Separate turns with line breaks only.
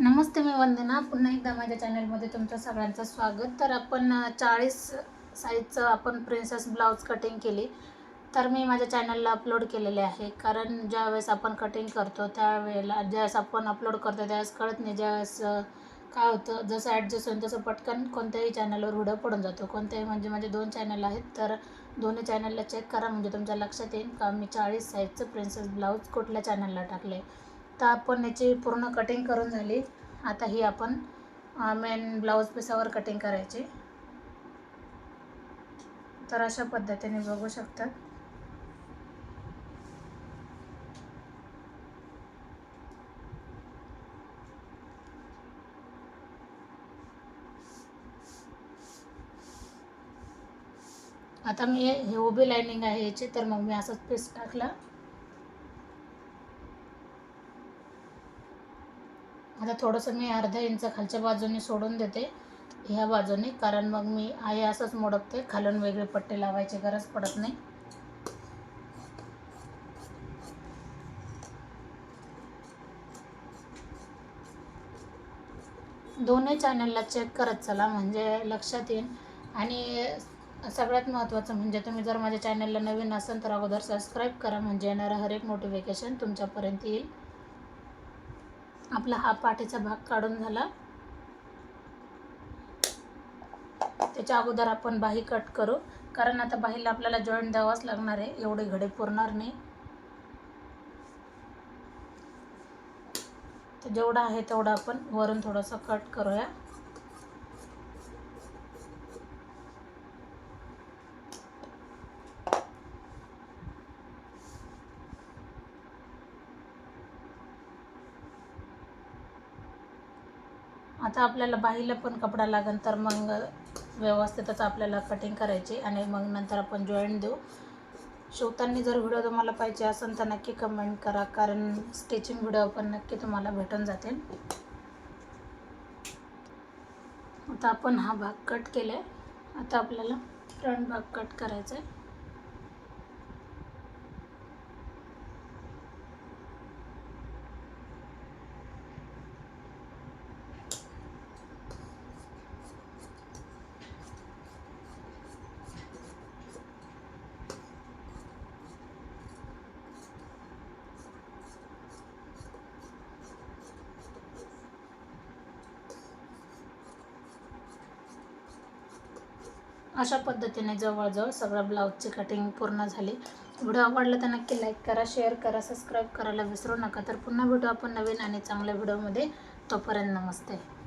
नमस्ते मी वंदना. पुन्हा एकदा माझ्या चॅनलमध्ये तुमचं सगळ्यांचं स्वागत. तर आपण चाळीस साईजचं आपण प्रिन्सेस ब्लाऊज कटिंग केली. तर मी माझ्या चॅनलला अपलोड केलेले आहे. कारण ज्यावेळेस आपण कटिंग करतो त्यावेळेला ज्यावेळेस आपण अपलोड करतो त्यावेळेस कळत नाही. ज्यावेळेस काय होतं जसं ॲडजस्ट होईल तसं पटकन कोणत्याही चॅनलवर व्हिडिओ पडून जातो. कोणत्याही म्हणजे माझे दोन चॅनल आहेत. तर दोन्ही चॅनलला चेक करा म्हणजे तुमच्या लक्षात येईल का मी चाळीस साईजचं प्रिन्सेस ब्लाऊज कुठल्या चॅनलला टाकले तर आपण याची पूर्ण कटिंग करून झाली. आता ही आपण मेन ब्लाऊज पिसावर कटिंग करायची. तर अशा पद्धतीने बघू शकतात. आता मी हे हे उभी लाईनिंग आहे याची तर मग मी असंच पीस टाकला. आता थोडंसं मी अर्धा इंच खालच्या बाजूने सोडून देते ह्या बाजूने कारण मग मी आहे असंच मोडकते खालून वेगळे पट्टे लावायची गरज पडत नाही. दोन्ही चॅनलला चेक करत चला म्हणजे लक्षात येईल. आणि सगळ्यात महत्त्वाचं म्हणजे तुम्ही जर माझ्या चॅनलला नवीन असाल तर अगोदर सबस्क्राईब करा म्हणजे येणारं हर एक नोटिफिकेशन तुमच्यापर्यंत येईल. आपला हा पाठीचा भाग काढून झाला. त्याच्या अगोदर आपण बाही कट करू. कारण आता बाहीला आपल्याला जॉईंट द्यावाच लागणार आहे. एवढे घडे पुरणार नाही. तर जेवढं आहे तेवढं आपण वरून थोडंसं कट करूया. आता आपल्याला बाहीला पण कपडा लागेल तर मग व्यवस्थितच आपल्याला कटिंग करायची आणि मग नंतर आपण जॉईंट देऊ. शिवताना जर व्हिडिओ तुम्हाला पाहिजे असेल तर नक्की कमेंट करा कारण स्टिचिंग व्हिडिओ पण नक्की तुम्हाला भेटून जातील. आता आपण हा भाग कट केला आहे आता आपल्याला फ्रंट भाग कट करायचा आहे अशा पद्धतीने जवळजवळ सगळं ब्लाऊजची कटिंग पूर्ण झाली. व्हिडिओ आवडला तर नक्की लाईक करा शेअर करा सबस्क्राईब करायला विसरू नका. तर पुन्हा भेटू आपण नवीन आणि चांगल्या व्हिडिओमध्ये. तोपर्यंत नमस्ते.